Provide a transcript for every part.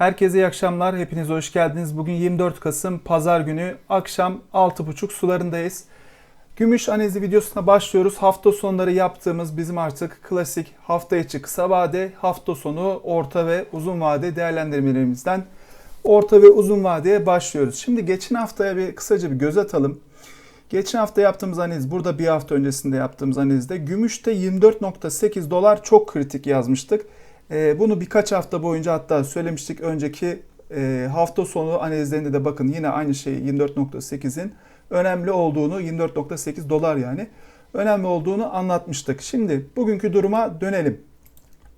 Herkese iyi akşamlar. Hepiniz hoş geldiniz. Bugün 24 Kasım Pazar günü akşam 6.30 sularındayız. Gümüş analizi videosuna başlıyoruz. Hafta sonları yaptığımız bizim artık klasik hafta içi kısa vade, hafta sonu orta ve uzun vade değerlendirmelerimizden orta ve uzun vadeye başlıyoruz. Şimdi geçen haftaya bir kısaca bir göz atalım. Geçen hafta yaptığımız analiz, burada bir hafta öncesinde yaptığımız analizde gümüşte 24.8 dolar çok kritik yazmıştık. Ee, bunu birkaç hafta boyunca hatta söylemiştik önceki e, hafta sonu analizlerinde de bakın yine aynı şey 24.8'in önemli olduğunu 24.8 dolar yani önemli olduğunu anlatmıştık. Şimdi bugünkü duruma dönelim.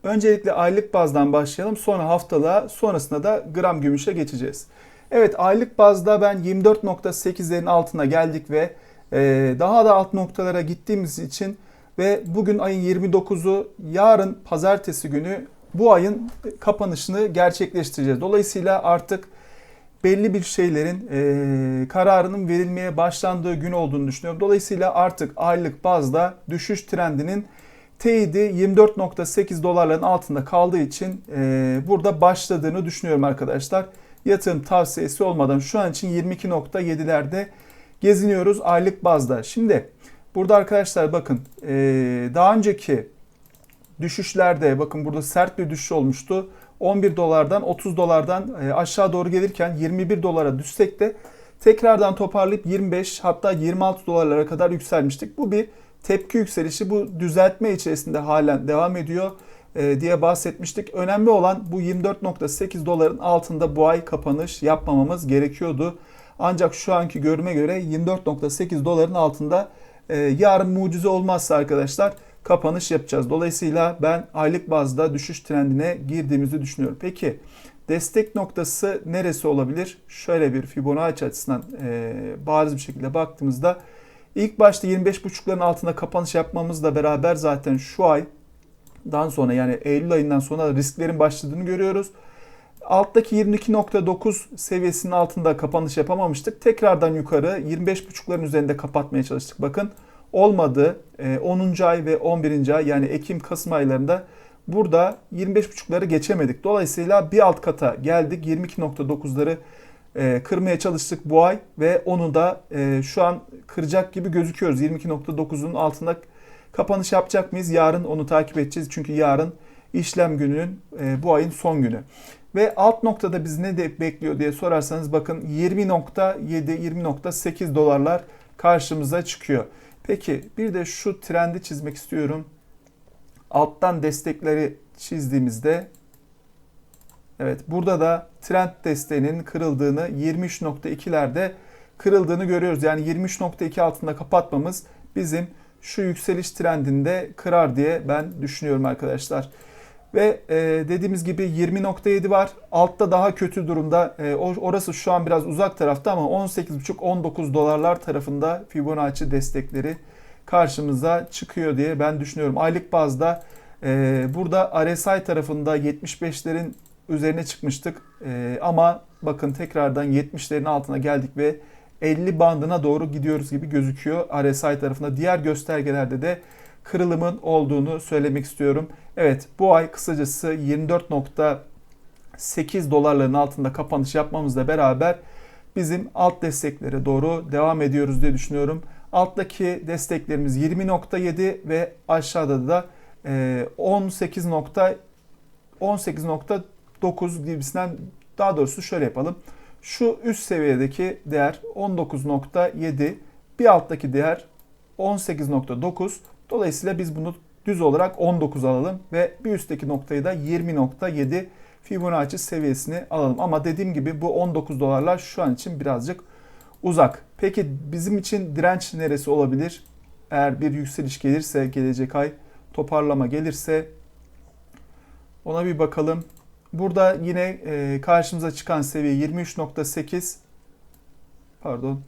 Öncelikle aylık bazdan başlayalım. Sonra haftalığa sonrasında da gram gümüşe geçeceğiz. Evet aylık bazda ben 24.8'lerin altına geldik ve e, daha da alt noktalara gittiğimiz için ve bugün ayın 29'u yarın pazartesi günü bu ayın kapanışını gerçekleştireceğiz. Dolayısıyla artık belli bir şeylerin e, kararının verilmeye başlandığı gün olduğunu düşünüyorum. Dolayısıyla artık aylık bazda düşüş trendinin teyidi 24.8 dolarların altında kaldığı için e, burada başladığını düşünüyorum arkadaşlar. Yatırım tavsiyesi olmadan şu an için 22.7'lerde geziniyoruz aylık bazda. Şimdi burada arkadaşlar bakın e, daha önceki düşüşlerde bakın burada sert bir düşüş olmuştu. 11 dolardan 30 dolardan e, aşağı doğru gelirken 21 dolara düşsek de tekrardan toparlayıp 25 hatta 26 dolarlara kadar yükselmiştik. Bu bir tepki yükselişi. Bu düzeltme içerisinde halen devam ediyor e, diye bahsetmiştik. Önemli olan bu 24.8 doların altında bu ay kapanış yapmamamız gerekiyordu. Ancak şu anki görüme göre 24.8 doların altında e, yarın mucize olmazsa arkadaşlar kapanış yapacağız. Dolayısıyla ben aylık bazda düşüş trendine girdiğimizi düşünüyorum. Peki destek noktası neresi olabilir? Şöyle bir Fibonacci açısından e, bariz bir şekilde baktığımızda ilk başta 25.5'ların altında kapanış yapmamızla beraber zaten şu aydan sonra yani Eylül ayından sonra risklerin başladığını görüyoruz. Alttaki 22.9 seviyesinin altında kapanış yapamamıştık. Tekrardan yukarı 25.5'ların üzerinde kapatmaya çalıştık. Bakın olmadı. 10. E, ay ve 11. ay yani Ekim-Kasım aylarında burada 25.5'ları geçemedik. Dolayısıyla bir alt kata geldik. 22.9'ları e, kırmaya çalıştık bu ay ve onu da e, şu an kıracak gibi gözüküyoruz. 22.9'un altında kapanış yapacak mıyız? Yarın onu takip edeceğiz. Çünkü yarın işlem gününün bu ayın son günü. Ve alt noktada biz ne de bekliyor diye sorarsanız bakın 20.7-20.8 dolarlar karşımıza çıkıyor. Peki bir de şu trendi çizmek istiyorum. Alttan destekleri çizdiğimizde evet burada da trend desteğinin kırıldığını 23.2'lerde kırıldığını görüyoruz. Yani 23.2 altında kapatmamız bizim şu yükseliş trendinde kırar diye ben düşünüyorum arkadaşlar. Ve e, dediğimiz gibi 20.7 var. Altta daha kötü durumda. E, orası şu an biraz uzak tarafta ama 18.5-19 dolarlar tarafında Fibonacci destekleri karşımıza çıkıyor diye ben düşünüyorum. Aylık bazda e, burada RSI tarafında 75'lerin üzerine çıkmıştık. E, ama bakın tekrardan 70'lerin altına geldik ve 50 bandına doğru gidiyoruz gibi gözüküyor RSI tarafında. Diğer göstergelerde de kırılımın olduğunu söylemek istiyorum. Evet bu ay kısacası 24.8 dolarların altında kapanış yapmamızla beraber bizim alt desteklere doğru devam ediyoruz diye düşünüyorum. Alttaki desteklerimiz 20.7 ve aşağıda da 18. 18.9 gibisinden daha doğrusu şöyle yapalım. Şu üst seviyedeki değer 19.7, bir alttaki değer 18.9. Dolayısıyla biz bunu düz olarak 19 alalım ve bir üstteki noktayı da 20.7 Fibonacci seviyesini alalım. Ama dediğim gibi bu 19 dolarlar şu an için birazcık uzak. Peki bizim için direnç neresi olabilir? Eğer bir yükseliş gelirse gelecek ay toparlama gelirse ona bir bakalım. Burada yine e, karşımıza çıkan seviye 23.8 pardon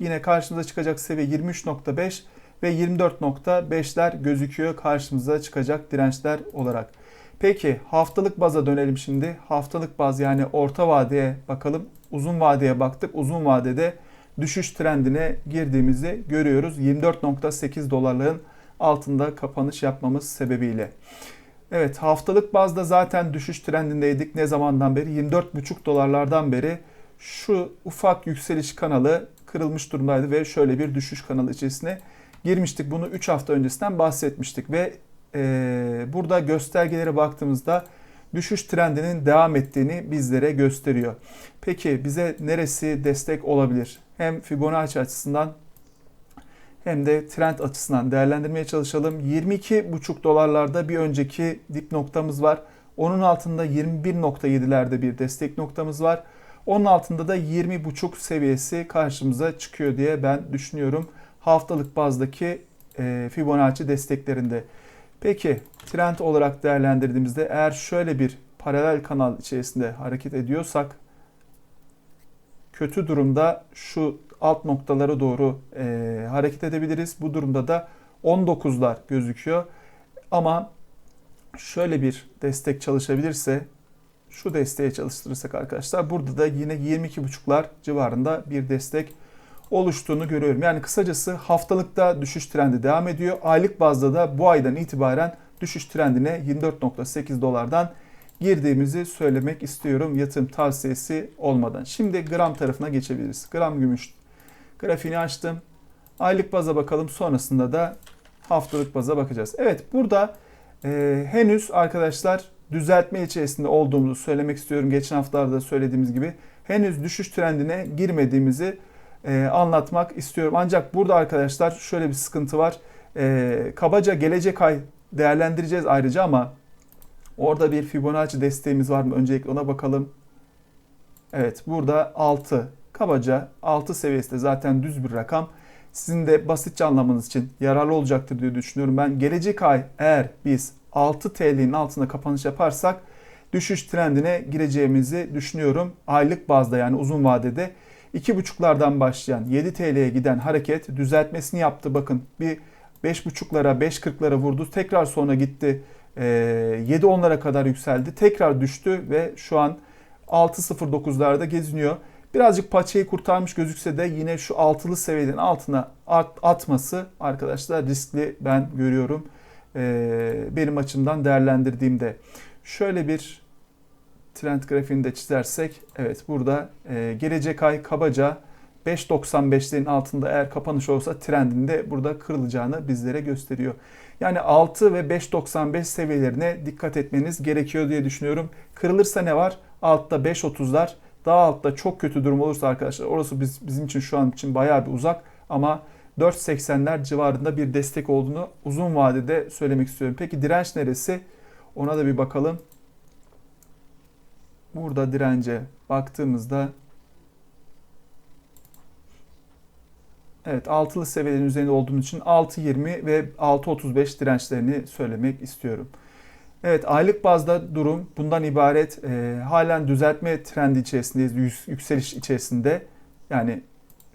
yine karşımıza çıkacak seviye 23.5 ve 24.5'ler gözüküyor karşımıza çıkacak dirençler olarak. Peki haftalık baza dönelim şimdi. Haftalık baz yani orta vadeye bakalım. Uzun vadeye baktık. Uzun vadede düşüş trendine girdiğimizi görüyoruz. 24.8 dolarların altında kapanış yapmamız sebebiyle. Evet haftalık bazda zaten düşüş trendindeydik. Ne zamandan beri? 24,5 dolarlardan beri şu ufak yükseliş kanalı kırılmış durumdaydı ve şöyle bir düşüş kanalı içerisine girmiştik. Bunu 3 hafta öncesinden bahsetmiştik ve e, burada göstergelere baktığımızda düşüş trendinin devam ettiğini bizlere gösteriyor. Peki bize neresi destek olabilir? Hem Fibonacci açısından hem de trend açısından değerlendirmeye çalışalım. 22,5 dolarlarda bir önceki dip noktamız var. Onun altında 21.7'lerde bir destek noktamız var. Onun altında da 20.5 seviyesi karşımıza çıkıyor diye ben düşünüyorum. Haftalık bazdaki e, Fibonacci desteklerinde. Peki trend olarak değerlendirdiğimizde eğer şöyle bir paralel kanal içerisinde hareket ediyorsak kötü durumda şu alt noktalara doğru e, hareket edebiliriz. Bu durumda da 19'lar gözüküyor. Ama şöyle bir destek çalışabilirse şu desteğe çalıştırırsak arkadaşlar burada da yine 22.5'lar civarında bir destek oluştuğunu görüyorum. Yani kısacası haftalıkta düşüş trendi devam ediyor. Aylık bazda da bu aydan itibaren düşüş trendine 24.8 dolardan girdiğimizi söylemek istiyorum yatırım tavsiyesi olmadan. Şimdi gram tarafına geçebiliriz. Gram gümüş grafiğini açtım. Aylık baza bakalım sonrasında da haftalık baza bakacağız. Evet burada e, henüz arkadaşlar düzeltme içerisinde olduğumuzu söylemek istiyorum. Geçen haftalarda söylediğimiz gibi henüz düşüş trendine girmediğimizi e, anlatmak istiyorum. Ancak burada arkadaşlar şöyle bir sıkıntı var. E, kabaca gelecek ay değerlendireceğiz ayrıca ama orada bir Fibonacci desteğimiz var mı? Öncelikle ona bakalım. Evet burada 6 kabaca 6 seviyesinde zaten düz bir rakam. Sizin de basitçe anlamanız için yararlı olacaktır diye düşünüyorum. Ben gelecek ay eğer biz 6 TL'nin altında kapanış yaparsak düşüş trendine gireceğimizi düşünüyorum. Aylık bazda yani uzun vadede 2.5'lardan başlayan 7 TL'ye giden hareket düzeltmesini yaptı. Bakın bir 5.5'lara 5.40'lara vurdu. Tekrar sonra gitti 7.10'lara kadar yükseldi. Tekrar düştü ve şu an 6.09'larda geziniyor. Birazcık paçayı kurtarmış gözükse de yine şu altılı seviyenin altına atması arkadaşlar riskli ben görüyorum. Benim açımdan değerlendirdiğimde. Şöyle bir trend grafiğini de çizersek evet burada gelecek ay kabaca 5.95'lerin altında eğer kapanış olsa trendinde burada kırılacağını bizlere gösteriyor. Yani 6 ve 5.95 seviyelerine dikkat etmeniz gerekiyor diye düşünüyorum. Kırılırsa ne var? Altta 5.30'lar daha altta çok kötü durum olursa arkadaşlar orası biz, bizim için şu an için bayağı bir uzak ama 4.80'ler civarında bir destek olduğunu uzun vadede söylemek istiyorum. Peki direnç neresi? Ona da bir bakalım. Burada dirence baktığımızda Evet altılı seviyelerin üzerinde olduğum için 6.20 ve 6.35 dirençlerini söylemek istiyorum. Evet aylık bazda durum bundan ibaret. E, halen düzeltme trendi içerisindeyiz. Yükseliş içerisinde. Yani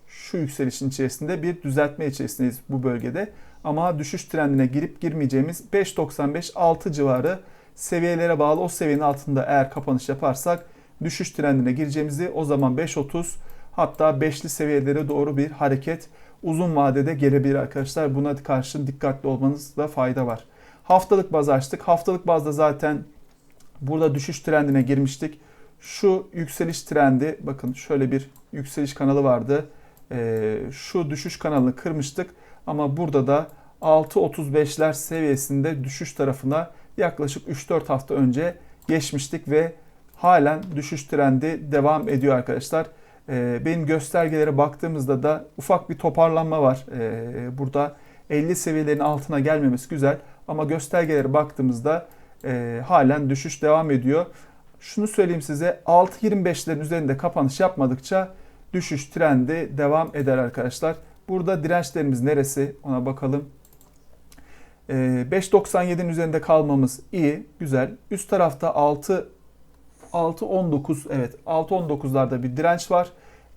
şu yükselişin içerisinde bir düzeltme içerisindeyiz bu bölgede. Ama düşüş trendine girip girmeyeceğimiz 5.95-6 civarı seviyelere bağlı o seviyenin altında eğer kapanış yaparsak düşüş trendine gireceğimizi o zaman 5.30 hatta 5'li seviyelere doğru bir hareket uzun vadede gelebilir arkadaşlar. Buna karşı dikkatli olmanızda fayda var. Haftalık baz açtık. Haftalık bazda zaten burada düşüş trendine girmiştik. Şu yükseliş trendi bakın şöyle bir yükseliş kanalı vardı. Ee, şu düşüş kanalını kırmıştık. Ama burada da 6.35'ler seviyesinde düşüş tarafına yaklaşık 3-4 hafta önce geçmiştik ve halen düşüş trendi devam ediyor arkadaşlar. Ee, benim göstergelere baktığımızda da ufak bir toparlanma var. Ee, burada 50 seviyelerin altına gelmemesi güzel ama göstergelere baktığımızda e, halen düşüş devam ediyor. Şunu söyleyeyim size 6.25'lerin üzerinde kapanış yapmadıkça düşüş trendi devam eder arkadaşlar. Burada dirençlerimiz neresi ona bakalım. 5.97'nin ee, üzerinde kalmamız iyi, güzel. Üst tarafta 6 6.19 evet 6.19'larda bir direnç var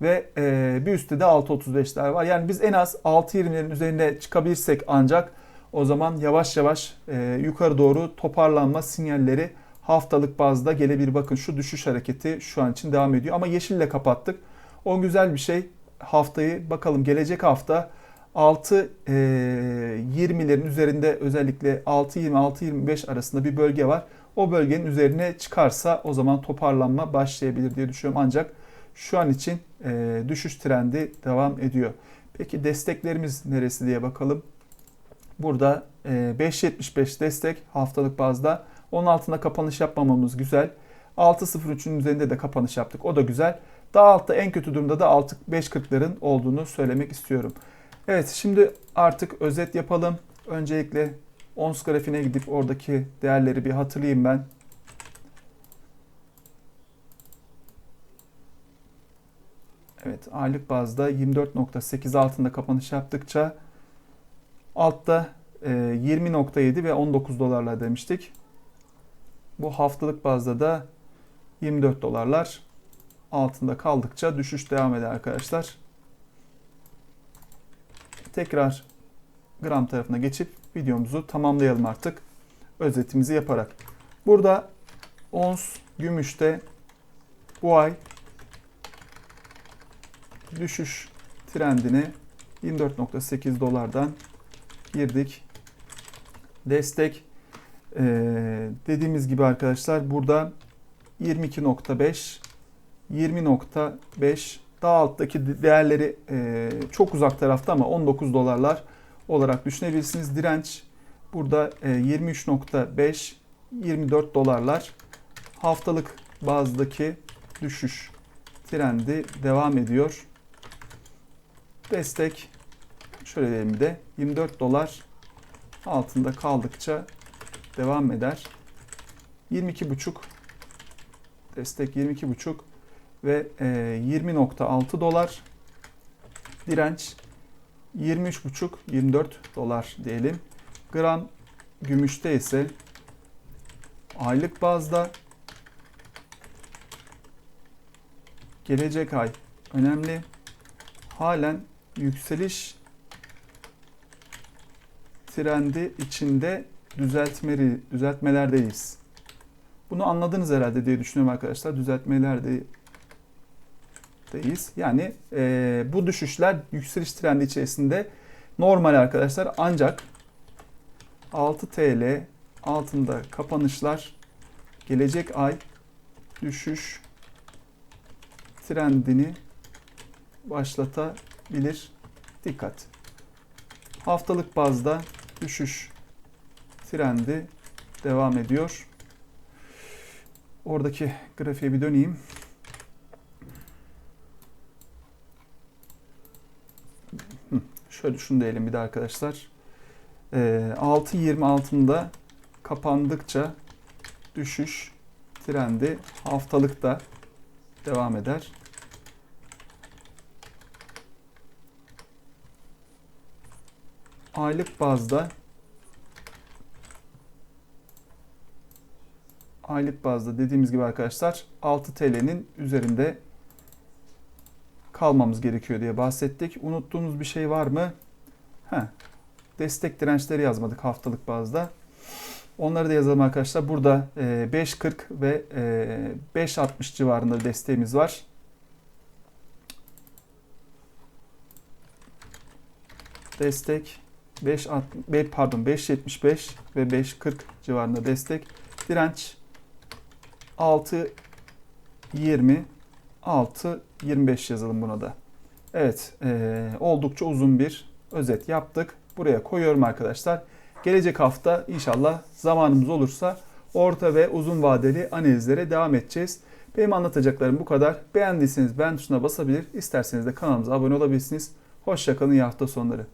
ve e, bir üstte de 6.35'ler var. Yani biz en az 6.20'lerin üzerine çıkabilirsek ancak o zaman yavaş yavaş e, yukarı doğru toparlanma sinyalleri haftalık bazda gelebilir. Bakın şu düşüş hareketi şu an için devam ediyor ama yeşille kapattık. O güzel bir şey. Haftayı bakalım gelecek hafta 6 e, 20'lerin üzerinde özellikle 6.20-6.25 arasında bir bölge var. O bölgenin üzerine çıkarsa o zaman toparlanma başlayabilir diye düşünüyorum. Ancak şu an için e, düşüş trendi devam ediyor. Peki desteklerimiz neresi diye bakalım. Burada e, 5.75 destek haftalık bazda. Onun altında kapanış yapmamamız güzel. 6.03'ün üzerinde de kapanış yaptık. O da güzel. Daha altta en kötü durumda da 5.40'ların olduğunu söylemek istiyorum. Evet şimdi artık özet yapalım. Öncelikle ons grafiğine gidip oradaki değerleri bir hatırlayayım ben. Evet aylık bazda 24.8 altında kapanış yaptıkça altta 20.7 ve 19 dolarlar demiştik. Bu haftalık bazda da 24 dolarlar altında kaldıkça düşüş devam eder arkadaşlar. Tekrar gram tarafına geçip videomuzu tamamlayalım artık. Özetimizi yaparak. Burada ons gümüşte bu ay düşüş trendine 24.8 dolardan girdik. Destek ee, dediğimiz gibi arkadaşlar burada 22.5 20.5 daha alttaki değerleri e, çok uzak tarafta ama 19 dolarlar olarak düşünebilirsiniz. Direnç burada e, 23.5 24 dolarlar. Haftalık bazdaki düşüş trendi devam ediyor. Destek şöyle diyelim de 24 dolar altında kaldıkça devam eder. 22.5 destek 22.5 ve 20.6 dolar direnç 23.5 24 dolar diyelim. Gram gümüşte ise aylık bazda gelecek ay önemli. Halen yükseliş trendi içinde düzeltmeli, düzeltmelerdeyiz. Bunu anladınız herhalde diye düşünüyorum arkadaşlar. Düzeltmelerde deyiz. Yani e, bu düşüşler yükseliş trendi içerisinde normal arkadaşlar. Ancak 6 TL altında kapanışlar gelecek ay düşüş trendini başlatabilir. Dikkat. Haftalık bazda düşüş trendi devam ediyor. Oradaki grafiğe bir döneyim. Şöyle şunu diyelim bir de arkadaşlar. 6.20 altında kapandıkça düşüş trendi haftalıkta devam eder. Aylık bazda aylık bazda dediğimiz gibi arkadaşlar 6 TL'nin üzerinde kalmamız gerekiyor diye bahsettik. Unuttuğumuz bir şey var mı? Heh, destek dirençleri yazmadık haftalık bazda. Onları da yazalım arkadaşlar. Burada 5.40 ve 5.60 civarında desteğimiz var. Destek 5 pardon 5.75 ve 5.40 civarında destek. Direnç 6 20 6 25 yazalım buna da. Evet, e, oldukça uzun bir özet yaptık. Buraya koyuyorum arkadaşlar. Gelecek hafta inşallah zamanımız olursa orta ve uzun vadeli analizlere devam edeceğiz. Benim anlatacaklarım bu kadar. Beğendiyseniz beğen tuşuna basabilir, isterseniz de kanalımıza abone olabilirsiniz. Hoşçakalın, iyi hafta sonları.